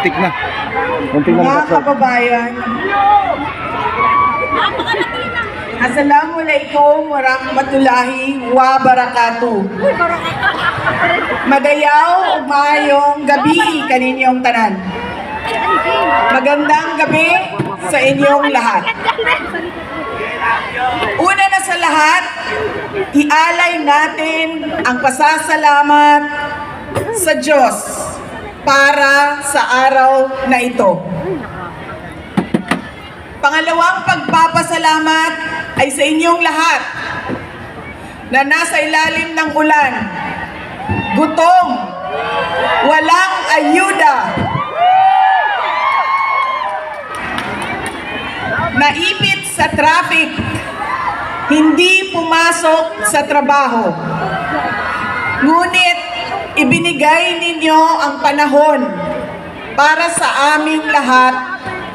Muntik na. Muntik na Mga makasal. kababayan, Assalamualaikum warahmatullahi wabarakatuh. Magayaw, umayong gabi kaninyong tanan. Magandang gabi sa inyong lahat. Una na sa lahat, ialay natin ang pasasalamat sa Diyos para sa araw na ito. Pangalawang pagpapasalamat ay sa inyong lahat na nasa ilalim ng ulan, gutom, walang ayuda, naipit sa traffic, hindi pumasok sa trabaho. Ngunit ibinigay ninyo ang panahon para sa aming lahat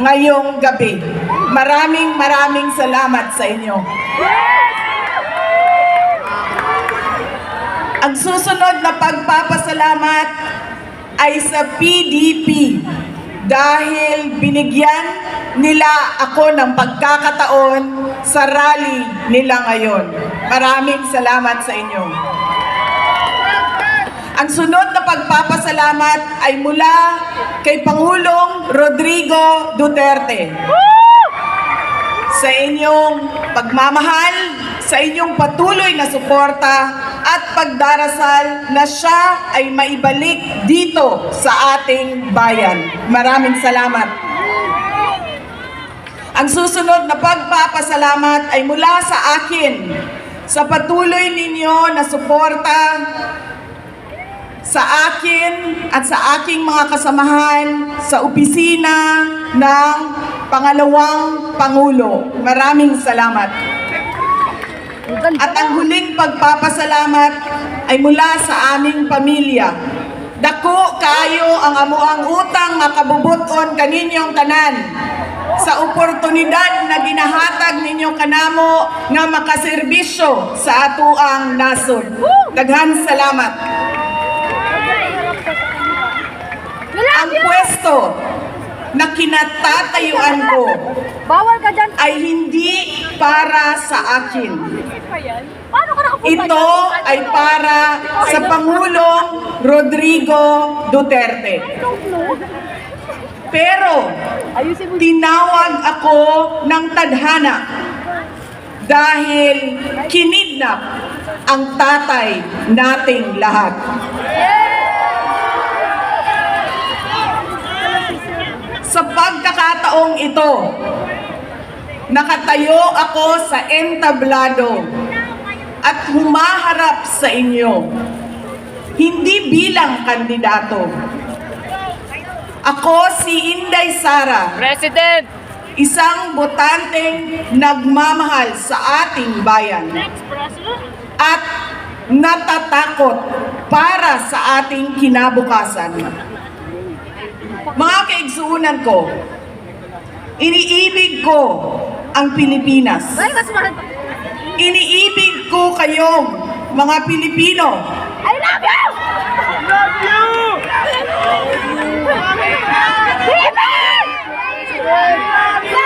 ngayong gabi. Maraming maraming salamat sa inyo. Ang susunod na pagpapasalamat ay sa PDP dahil binigyan nila ako ng pagkakataon sa rally nila ngayon. Maraming salamat sa inyo. Ang sunod na pagpapasalamat ay mula kay Pangulong Rodrigo Duterte. Sa inyong pagmamahal, sa inyong patuloy na suporta at pagdarasal na siya ay maibalik dito sa ating bayan. Maraming salamat. Ang susunod na pagpapasalamat ay mula sa akin sa patuloy ninyo na suporta sa akin at sa aking mga kasamahan sa opisina ng pangalawang Pangulo. Maraming salamat. At ang huling pagpapasalamat ay mula sa aming pamilya. Dako kayo ang amuang utang nga kabubuton kaninyong tanan sa oportunidad na ginahatag ninyo kanamo nga makaserbisyo sa atuang nasod. Daghan salamat. Ang pwesto na kinatatayuan ko Bawal ka dyan. ay hindi para sa akin. Paano ka nakapunta Ito dyan? ay para sa Pangulong Rodrigo Duterte. Pero Ayusin mo. tinawag ako ng tadhana dahil kinidnap ang tatay nating lahat. Sa pagkakataong ito, nakatayo ako sa entablado at humaharap sa inyo, hindi bilang kandidato. Ako si Inday Sara, President! isang botanteng nagmamahal sa ating bayan at natatakot para sa ating kinabukasan. Mga kaigsuunan ko, iniibig ko ang Pilipinas. Iniibig ko kayong mga Pilipino. I love you! Love you!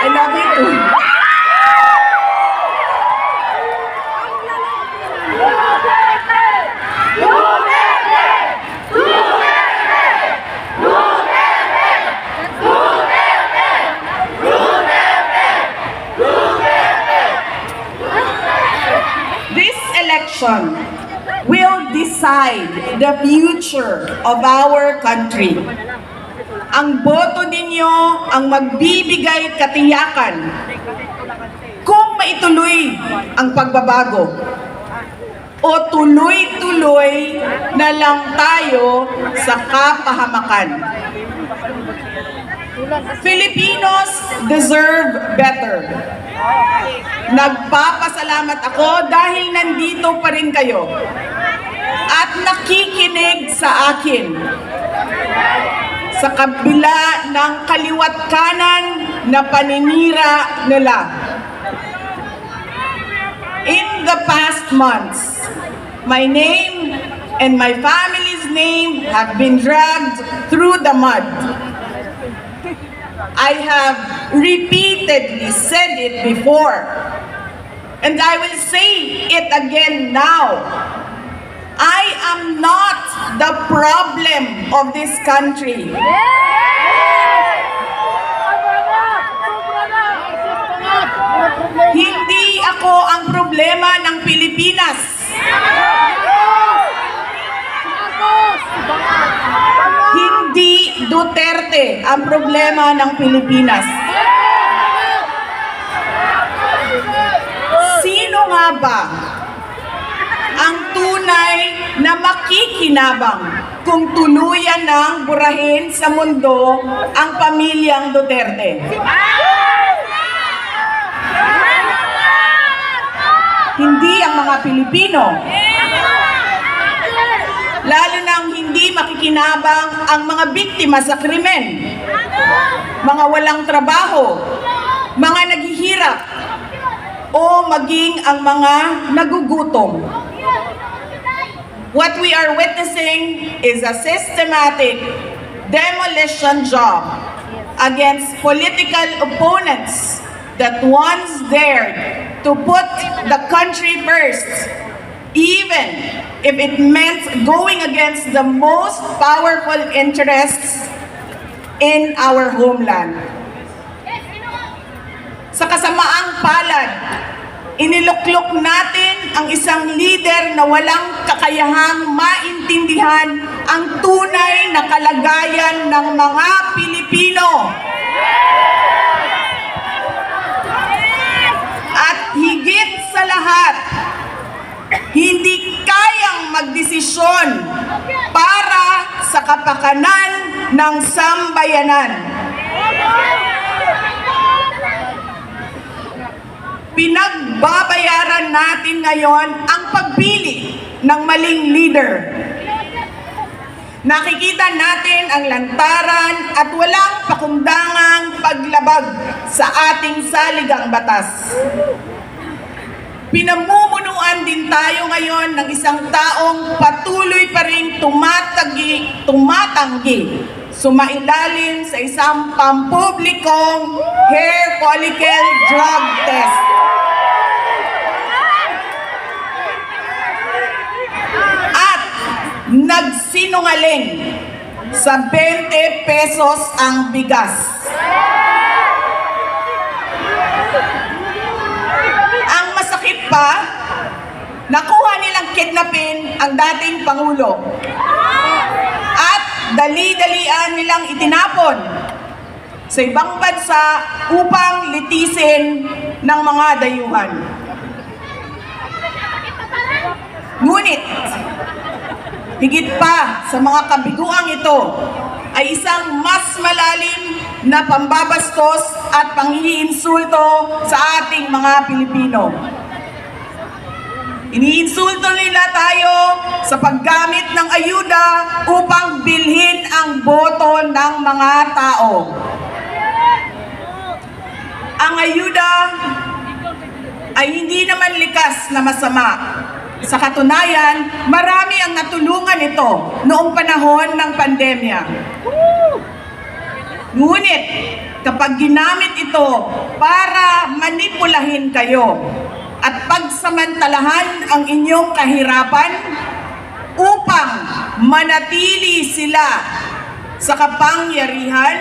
I love you too. This election will decide the future of our country. Ang boto ninyo ang magbibigay katiyakan kung maituloy ang pagbabago o tuloy-tuloy na lang tayo sa kapahamakan. Filipinos deserve better. Nagpapasalamat ako dahil nandito pa rin kayo at nakikinig sa akin sa kabila ng kaliwat kanan na paninira nila. In the past months, my name and my family's name have been dragged through the mud. I have repeatedly said it before. And I will say it again now. I am not the problem of this country. Hindi ako ang problema ng Pilipinas. Hindi Duterte ang problema ng Pilipinas. Sino nga ba ang tunay na makikinabang kung tuluyan ng burahin sa mundo ang pamilyang Duterte? Hindi ang mga Pilipino. Lalo nang hindi makikinabang ang mga biktima sa krimen, mga walang trabaho, mga o maging ang mga nagugutom. What we are witnessing is a systematic demolition job against political opponents that once dared to put the country first, even if it meant going against the most powerful interests in our homeland. Sa kasamaang palad, iniluklok natin ang isang leader na walang kakayahang maintindihan ang tunay na kalagayan ng mga Pilipino. At higit sa lahat, hindi kayang magdesisyon para sa kapakanan ng sambayanan. Pinagbabayaran natin ngayon ang pagpili ng maling leader. Nakikita natin ang lantaran at walang pakundangang paglabag sa ating saligang batas. Pinamumunuan din tayo ngayon ng isang taong patuloy pa rin tumatagi, tumatanggi, sumailalim sa isang pampublikong hair follicle drug test. At nagsinungaling sa 20 pesos ang bigas. Ang masakit pa, nakuha nilang kidnapin ang dating Pangulo. At dali-dalian nilang itinapon sa ibang bansa upang litisin ng mga dayuhan. Ngunit, higit pa sa mga kabiguang ito ay isang mas malalim na pambabastos at panghiinsulto sa ating mga Pilipino. Iniinsulto nila tayo sa paggamit ng ayuda upang bilhin ang boto ng mga tao. Ang ayuda ay hindi naman likas na masama. Sa katunayan, marami ang natulungan ito noong panahon ng pandemya. Ngunit, kapag ginamit ito para manipulahin kayo at pagsamantalahan ang inyong kahirapan upang manatili sila sa kapangyarihan,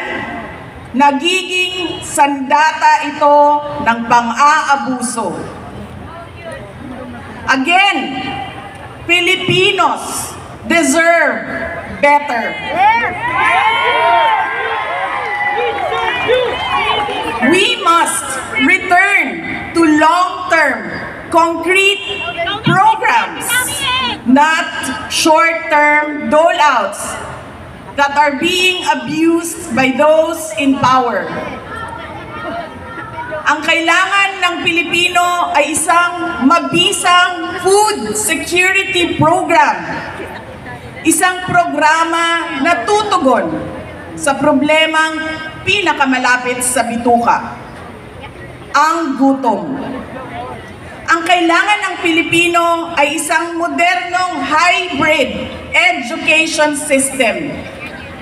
nagiging sandata ito ng pang-aabuso. Again, Filipinos deserve better. We must return to long-term, concrete programs, not short-term dole-outs that are being abused by those in power. Ang kailangan ng Pilipino ay isang mabisang food security program. Isang programa na tutugon sa problemang pinakamalapit sa bituka, ang gutom. Ang kailangan ng Pilipino ay isang modernong hybrid education system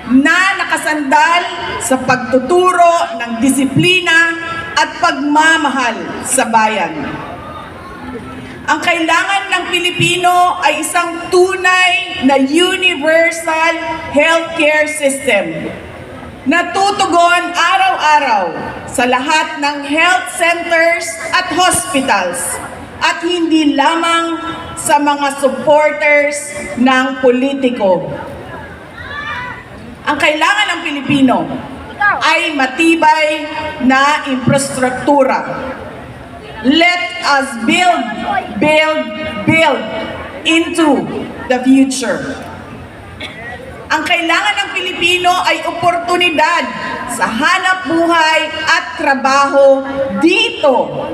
na nakasandal sa pagtuturo ng disiplina at pagmamahal sa bayan. Ang kailangan ng Pilipino ay isang tunay na universal healthcare system na tutugon araw-araw sa lahat ng health centers at hospitals at hindi lamang sa mga supporters ng politiko. Ang kailangan ng Pilipino ay matibay na infrastruktura. Let us build, build, build into the future. Ang kailangan ng Pilipino ay oportunidad sa hanap buhay at trabaho dito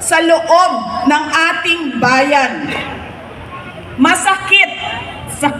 sa loob ng ating bayan. Masakit sa